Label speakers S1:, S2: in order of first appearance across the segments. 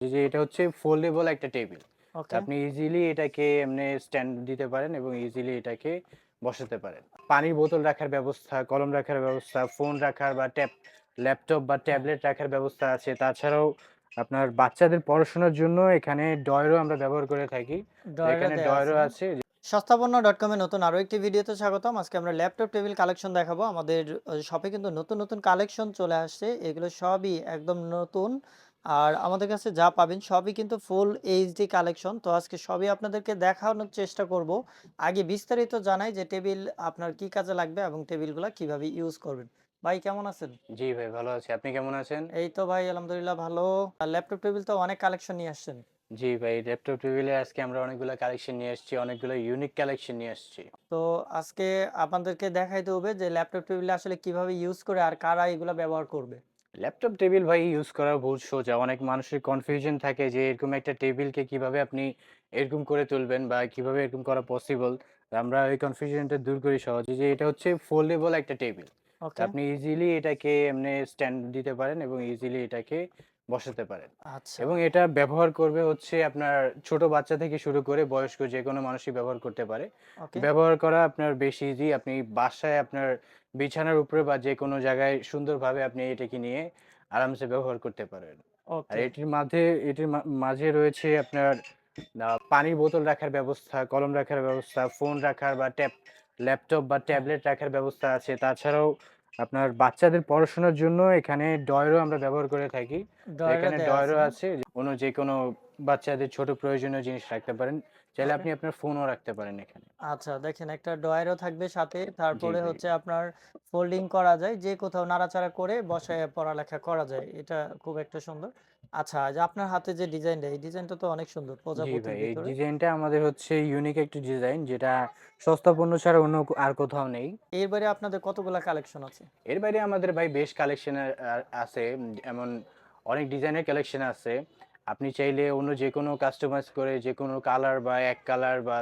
S1: যে এটা হচ্ছে ফোল্ডেবল একটা টেবিল। আপনি ইজিলি এটাকে এমনি স্ট্যান্ড দিতে পারেন এবং ইজিলি এটাকে বসাতে পারেন। পানির বোতল রাখার ব্যবস্থা, কলম রাখার ব্যবস্থা, ফোন রাখার বা ট্যাব ল্যাপটপ বা ট্যাবলেট রাখার ব্যবস্থা আছে। তাছাড়াও আপনার বাচ্চাদের পড়াশোনার জন্য এখানে ড্রয়ারও আমরা ব্যবহার করে থাকি। এখানে
S2: না?
S1: আছে।
S2: সস্তাপন্ন.com এ নতুন আরও একটি ভিডিওতে স্বাগতম। আজকে আমরা ল্যাপটপ টেবিল কালেকশন দেখাবো। আমাদের শপে কিন্তু নতুন, নতুন কালেকশন চলে আসছে। এগুলো সবই একদম নতুন। আর আমাদের কাছে যা পাবেন সবই কিন্তু ফুল এইচডি কালেকশন। তো আজকে সবই আপনাদেরকে দেখানোর চেষ্টা করব। আগে বিস্তারিত জানাই যে টেবিল আপনার কি কাজে লাগবে এবং টেবিলগুলা কীভাবে ইউজ করবেন। ভাই কেমন আছেন?
S1: জি ভাই ভালো আছি। আপনি কেমন আছেন?
S2: এই তো ভাই আলহামদুলিল্লাহ ভালো। আর ল্যাপটপ টেবিল তো অনেক কালেকশন নিয়ে আসছেন।
S1: জি ভাই, ল্যাপটপ টেবিলে আজকে আমরা অনেকগুলো কালেকশন নিয়ে আসছি। অনেকগুলো ইউনিক কালেকশন নিয়ে আসছি।
S2: তো আজকে আপনাদেরকে দেখাইতে হবে যে ল্যাপটপ টেবিলে আসলে কীভাবে ইউজ করে আর কারা এগুলা ব্যবহার করবে।
S1: ল্যাপটপ টেবিল ভাই ইউজ করা বহুত সোজা। অনেক মানুষের কনফিউশন থাকে যে এরকম একটা টেবিলকে কীভাবে আপনি এরকম করে তুলবেন বা কীভাবে এরকম করা পসিবল। আমরা ওই কনফিউশনটা দূর করি সহজে যে এটা হচ্ছে ফোল্ডেবল একটা টেবিল।
S2: ওকে।
S1: আপনি ইজিলি এটাকে এমনি স্ট্যান্ড দিতে পারেন এবং ইজিলি এটাকে বসাতে পারেন।
S2: আচ্ছা।
S1: এবং এটা ব্যবহার করবে হচ্ছে আপনার ছোট বাচ্চা থেকে শুরু করে বয়স্ক যেকোনো মানুষই ব্যবহার করতে পারে। ব্যবহার করা আপনার বেশ ইজি। আপনি বাসায় আপনার বিছানার উপরে বা যেকোনো জায়গায় সুন্দরভাবে আপনি এটাকে নিয়ে আরামসে ব্যবহার করতে পারেন। আর এটির মাঝে এটির মাঝে রয়েছে আপনার পানির বোতল রাখার ব্যবস্থা, কলম রাখার ব্যবস্থা, ফোন রাখার বা ট্যাব ল্যাপটপ বা। ট্যাবলেট রাখার ব্যবস্থা আছে। তাছাড়াও আপনার বাচ্চাদের পড়াশোনার জন্য এখানে ড্রয়ারও আমরা ব্যবহার করে থাকি। এখানে
S2: দেয়া আছে
S1: অন্য যেকোনো বাচ্চাদের ছোট প্রয়োজনীয় জিনিস রাখতে পারেন। চাইলে আপনি আপনার ফোনও রাখতে পারেন এখানে।
S2: আচ্ছা দেখেন একটা ড্রয়ারও থাকবে সাথে। তারপরে হচ্ছে আপনার ফোল্ডিং করা যায়। যে কোথাও নাড়াচাড়া করে বসায় পড়ালেখা করা যায়। এটা খুব একটা সুন্দর। আচ্ছা যে আপনার হাতে যে ডিজাইনটা এই ডিজাইনটা তো অনেক সুন্দর প্রজাপতির
S1: এই
S2: ভিতরে।
S1: ডিজাইনটা আমাদের হচ্ছে ইউনিক একটা ডিজাইন যেটা সস্তা পণ্য ছাড়া অন্য আর কোথাও নেই।
S2: এর বাইরে আপনাদের কতগুলা কালেকশন আছে?
S1: এর বাইরে আমাদের ভাই বেশ কালেকশন আছে। এমন অনেক ডিজাইনের কালেকশন আছে। আপনি চাইলে অন্য যে কোনো কাস্টমাইজ করে যে কোনো কালার বা এক কালার বা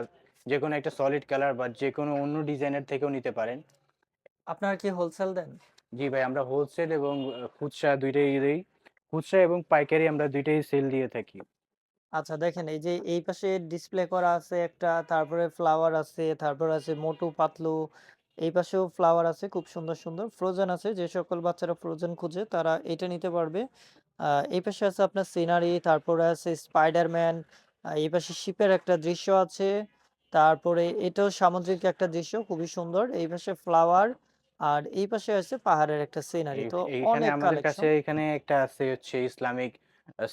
S1: যে কোনো একটা সলিড কালার বা যে কোনো অন্য ডিজাইনের থেকেও নিতে পারেন।
S2: আপনারা কি হোলসেল দেন?
S1: জি ভাই, আমরা হোলসেল এবং খুচরা ২ টাই দেই। খুচরা এবং পাইকারি আমরা দুইটাই সেল দিয়ে থাকি।
S2: আচ্ছা দেখেন এই যে এই পাশে ডিসপ্লে করা আছে একটা, তারপরে ফ্লাওয়ার আছে, তারপর আছে মোটু পাতলু। এই পাশেও ফ্লাওয়ার আছে খুব সুন্দর, সুন্দর। ফ্রোজেন আছে যে সকল বাচ্চারা ফ্রোজেন খুঁজে তারা এটা নিতে পারবে। এই পাশে আছে আপনার সিনারি, তারপরে আছে স্পাইডারম্যান। এই পাশে শিপের একটা দৃশ্য আছে। তারপরে এটাও সামুদ্রিক একটা দৃশ্য খুবই সুন্দর। এই পাশে ফ্লাওয়ার আর এই পাশে আছে পাহাড়ের একটা সিনারি। তো অনেক
S1: আমাদের কাছে এখানে একটা আছে হচ্ছে ইসলামিক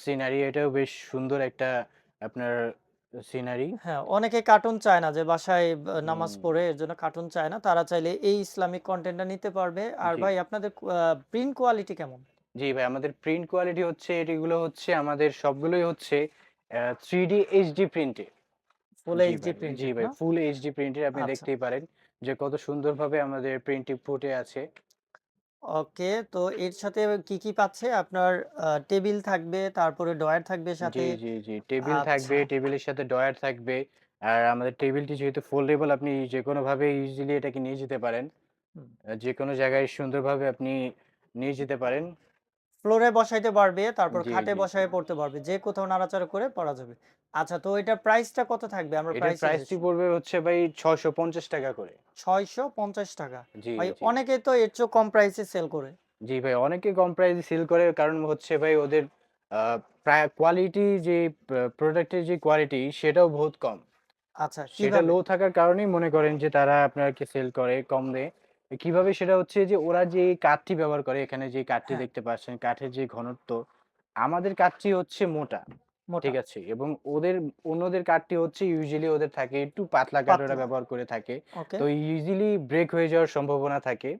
S1: সিনারি এটাও বেশ সুন্দর একটা আপনার সিনারি।
S2: হ্যাঁ, অনেকে কার্টুন চায় না যে বাসায় নামাজ পড়ে এর জন্য কার্টুন চায় না। তারা চাইলে এই ইসলামিক কনটেন্টটা নিতে পারবে। আর ভাই আপনাদের প্রিন্ট কোয়ালিটি কেমন?
S1: জি ভাই, আমাদের প্রিন্ট কোয়ালিটি হচ্ছে এটিগুলো হচ্ছে আমাদের সবগুলোই হচ্ছে 3D HD প্রিন্টের।
S2: ফুল এইচডি
S1: প্রিন্ট জি ভাই? ফুল এইচডি প্রিন্টের আপনি
S2: আচ্ছা।
S1: দেখতেই পারেন যে কত সুন্দরভাবে আমাদের প্রিন্টটি ফুটে আছে।
S2: ওকে, তো এর সাথে কি, কি পাচ্ছে? আপনার আ টেবিল থাকবে, তারপরে ড্রয়ার থাকবে
S1: জি,
S2: সাথে।
S1: জি, জি। টেবিল
S2: আচ্ছা।
S1: থাকবে, টেবিলের সাথে ড্রয়ার থাকবে। আর আমাদের টেবিলটি যেহেতু ফোল্ডেবল আপনি যেকোনোভাবে ইজিলি এটাকে নিয়ে যেতে পারেন।
S2: হুম।
S1: আ যেকোনো জায়গায় সুন্দরভাবে আপনি নিয়ে যেতে পারেন।
S2: ফ্লোরে বসাইতে পারবে, তারপর খাটে। বসায় পড়তে পারবে। যে কোথাও নাড়াচাড়া করে পড়া যাবে। আচ্ছা তো এটার প্রাইসটা কত থাকবে? আমরা প্রাইসে
S1: প্রাইসটি পড়বে হচ্ছে ভাই ৳৬৫০ করে।
S2: ৳৬৫০
S1: জি,
S2: ভাই। অনেকে তো এর চেয়েও কম প্রাইসে সেল করে।
S1: জি ভাই, অনেকে কম প্রাইসে সেল করে কারণ হচ্ছে ভাই ওদের কোয়ালিটি যে প্র প্রোডাক্টের যে কোয়ালিটি সেটাও বহুত কম।
S2: আচ্ছা
S1: সেটা লো থাকার কারণেই মনে করেন যে তারা আপনাকে সেল করে কম দামে। কীভাবে সেটা হচ্ছে যে ওরা যে কাঠটি ব্যবহার করে এখানে যে কাঠটি
S2: হ্যাঁ,
S1: দেখতে পাচ্ছেন, কাঠের যে ঘনত্ব, আমাদের কাঠটি হচ্ছে মোটা।
S2: মোটা,
S1: ঠিক আছে? এবং ওদের অন্যদের কাঠটি হচ্ছে ইউজুয়ালি ওদের থাকে একটু পাতলা কাঠ ওরা
S2: পাতলা।
S1: ব্যবহার করে থাকে।
S2: ওকে।
S1: তো ইজিলি ব্রেক হয়ে যাওয়ার সম্ভাবনা থাকে।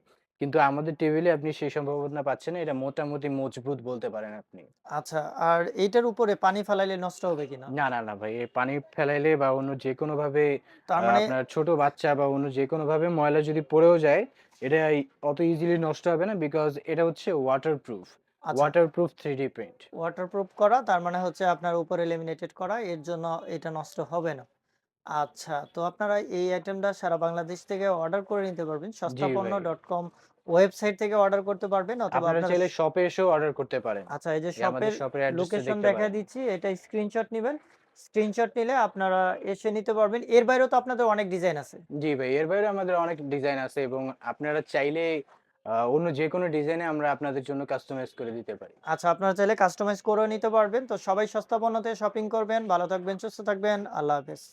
S1: কিন্তু আমাদের টেবিলে আপনি সেই সম্ভাবনা পাচ্ছেন না। এটা মোটামুটি মজবুত বলতে পারেন আপনি।
S2: আচ্ছা আর এইটার উপরে পানি ফেলাইলে নষ্ট হবে কিনা?
S1: না, না, না ভাই। এ পানি ফেলাইলে বা অন্য যেকোনোভাবে
S2: তার
S1: আ
S2: মানে
S1: আপনার ছোট বাচ্চা বা অন্য যে কোনো যেকোনোভাবে ময়লা যদি পড়েও যায়, এটা অত ইজিলি নষ্ট হবে না বিকজ এটা হচ্ছে ওয়াটারপ্রুফ।
S2: আচ্ছা
S1: ওয়াটারপ্রুফ 3D প্রিন্ট।
S2: ওয়াটারপ্রুফ করা তার মানে হচ্ছে আপনার উপরে লেমিনেটেড করা এর জন্য এটা নষ্ট হবে না। আচ্ছা তো আপনারা এই আইটেমটা সারা বাংলাদেশ থেকে অর্ডার করে নিতে পারবেন। সস্তাপন্ন.com ওয়েবসাইট থেকে অর্ডার করতে পারবেন অথবা
S1: আপনারা চাইলে শপে এসেও অর্ডার করতে পারেন।
S2: আচ্ছা এই যে শপের লোকেশন দেখা দিচ্ছি এটা স্ক্রিনশট নেবেন। স্ক্রিনশট নিলে আপনারা এসে নিতে পারবেন। এর বাইরেও তো আপনাদের অনেক ডিজাইন আছে।
S1: জি ভাই এর বাইরে আমাদের অনেক ডিজাইন আছে এবং আপনারা চাইলে অন্য যে কোনো ডিজাইনে আমরা আপনাদের জন্য কাস্টমাইজ করে দিতে পারি।
S2: আচ্ছা আপনারা চাইলে কাস্টমাইজ করে নিতে পারবেন। তো সবাই সস্তা পণ্য থেকে শপিং করবেন। ভালো থাকবেন সুস্থ থাকবেন। আল্লাহ হাফেজ।